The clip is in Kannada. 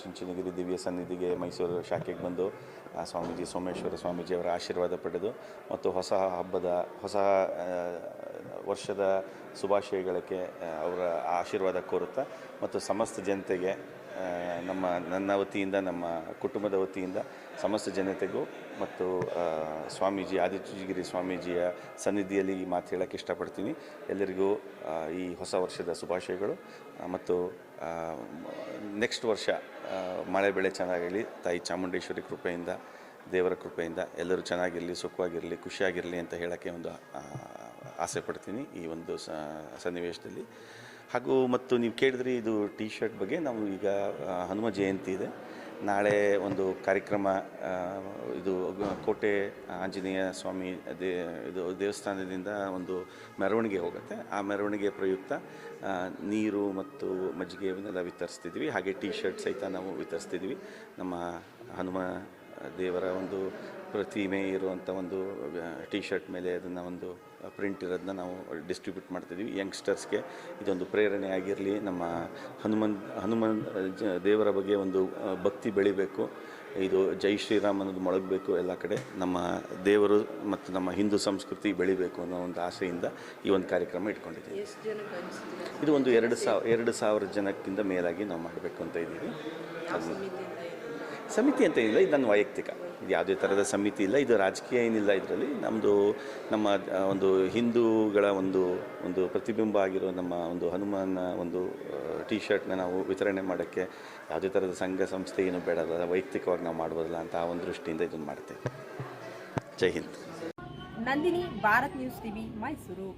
ಚುಂಚನಗಿರಿ ದಿವ್ಯ ಸನ್ನಿಧಿಗೆ ಮೈಸೂರು ಶಾಖೆಗೆ ಬಂದು, ಆ ಸ್ವಾಮೀಜಿ ಸೋಮೇಶ್ವರ ಸ್ವಾಮೀಜಿಯವರ ಆಶೀರ್ವಾದ ಪಡೆದು ಮತ್ತು ಹೊಸ ಹಬ್ಬದ, ಹೊಸ ವರ್ಷದ ಶುಭಾಶಯಗಳಕ್ಕೆ ಅವರ ಆಶೀರ್ವಾದ ಕೋರುತ್ತಾ ಮತ್ತು ಸಮಸ್ತ ಜನತೆಗೆ ನಮ್ಮ, ನನ್ನ ವತಿಯಿಂದ, ನಮ್ಮ ಕುಟುಂಬದ ವತಿಯಿಂದ ಸಮಸ್ತ ಜನತೆಗೂ ಮತ್ತು ಸ್ವಾಮೀಜಿ ಆದಿತ್ಯಗಿರಿ ಸ್ವಾಮೀಜಿಯ ಸನ್ನಿಧಿಯಲ್ಲಿ ಈ ಮಾತು ಹೇಳೋಕ್ಕೆ ಇಷ್ಟಪಡ್ತೀನಿ. ಎಲ್ಲರಿಗೂ ಈ ಹೊಸ ವರ್ಷದ ಶುಭಾಶಯಗಳು. ಮತ್ತು ನೆಕ್ಸ್ಟ್ ವರ್ಷ ಮಳೆ ಬೆಳೆ ಚೆನ್ನಾಗಿರಲಿ. ತಾಯಿ ಚಾಮುಂಡೇಶ್ವರಿ ಕೃಪೆಯಿಂದ, ದೇವರ ಕೃಪೆಯಿಂದ ಎಲ್ಲರೂ ಚೆನ್ನಾಗಿರಲಿ, ಸುಖವಾಗಿರಲಿ, ಖುಷಿಯಾಗಿರಲಿ ಅಂತ ಹೇಳೋಕ್ಕೆ ಒಂದು ಆಸೆ ಪಡ್ತೀನಿ ಈ ಒಂದು ಸನ್ನಿವೇಶದಲ್ಲಿ. ಹಾಗೂ ಮತ್ತು ನೀವು ಕೇಳಿದ್ರಿ ಇದು ಟಿ ಶರ್ಟ್ ಬಗ್ಗೆ, ನಾವು ಈಗ ಹನುಮ ಜಯಂತಿ ಇದೆ. ನಾಳೆ ಒಂದು ಕಾರ್ಯಕ್ರಮ ಇದು ಕೋಟೆ ಆಂಜನೇಯ ಸ್ವಾಮಿ ದೇ, ಇದು ದೇವಸ್ಥಾನದಿಂದ ಒಂದು ಮೆರವಣಿಗೆ ಹೋಗುತ್ತೆ. ಆ ಮೆರವಣಿಗೆ ಪ್ರಯುಕ್ತ ನೀರು ಮತ್ತು ಮಜ್ಜಿಗೆ ಇವನ್ನೆಲ್ಲ ವಿತರಿಸ್ತಿದ್ವಿ. ಹಾಗೆ ಟಿ ಶರ್ಟ್ ಸಹಿತ ನಾವು ವಿತರಿಸ್ತಿದ್ವಿ. ನಮ್ಮ ಹನುಮ ದೇವರ ಒಂದು ಪ್ರತಿಮೆ ಇರುವಂಥ ಒಂದು ಟಿ ಶರ್ಟ್ ಮೇಲೆ ಅದನ್ನು ಒಂದು ಪ್ರಿಂಟ್ ಇರೋದನ್ನ ನಾವು ಡಿಸ್ಟ್ರಿಬ್ಯೂಟ್ ಮಾಡ್ತಿದ್ವಿ. ಯಂಗ್ಸ್ಟರ್ಸ್ಗೆ ಇದೊಂದು ಪ್ರೇರಣೆ ಆಗಿರಲಿ ನಮ್ಮ ಹನುಮನ್ ಹನುಮನ್ ಜ ದೇವರ ಬಗ್ಗೆ ಒಂದು ಭಕ್ತಿ ಬೆಳಿಬೇಕು. ಇದು ಜೈ ಶ್ರೀರಾಮ್ ಅನ್ನೋದು ಮೊಳಗಬೇಕು ಎಲ್ಲ ಕಡೆ. ನಮ್ಮ ದೇವರು ಮತ್ತು ನಮ್ಮ ಹಿಂದೂ ಸಂಸ್ಕೃತಿ ಬೆಳಿಬೇಕು ಅನ್ನೋ ಒಂದು ಆಸೆಯಿಂದ ಈ ಒಂದು ಕಾರ್ಯಕ್ರಮ ಇಟ್ಕೊಂಡಿದ್ದೀವಿ. ಇದು ಒಂದು ಎರಡು ಸಾವಿರ ಎರಡು ಸಾವಿರ ಜನಕ್ಕಿಂತ ಮೇಲಾಗಿ ನಾವು ಮಾಡಬೇಕು ಅಂತ ಇದ್ದೀವಿ? ಸಮಿತಿ ಅಂತ ಇಲ್ಲ, ಇದು ನನ್ನ ವೈಯಕ್ತಿಕ. ಇದು ಯಾವುದೇ ಥರದ ಸಮಿತಿ ಇಲ್ಲ, ಇದು ರಾಜಕೀಯ ಏನಿಲ್ಲ ಇದರಲ್ಲಿ. ನಮ್ಮದು ನಮ್ಮ ಒಂದು ಹಿಂದೂಗಳ ಒಂದು ಒಂದು ಪ್ರತಿಬಿಂಬ ಆಗಿರೋ ನಮ್ಮ ಒಂದು ಹನುಮಾನ ಒಂದು ಟಿ ಶರ್ಟ್ನ ನಾವು ವಿತರಣೆ ಮಾಡೋಕ್ಕೆ ಯಾವುದೇ ಥರದ ಸಂಘ, ಸಂಸ್ಥೆ ಏನು ಬೇಡಲ್ಲ ವೈಯಕ್ತಿಕವಾಗಿ ನಾವು ಮಾಡ್ಬೋದಲ್ಲ ಅಂತ ಆ ಒಂದು ದೃಷ್ಟಿಯಿಂದ ಇದನ್ನು ಮಾಡ್ತೇವೆ ಜೈ Hind. Nandini, Bharat news TV, Mysuru.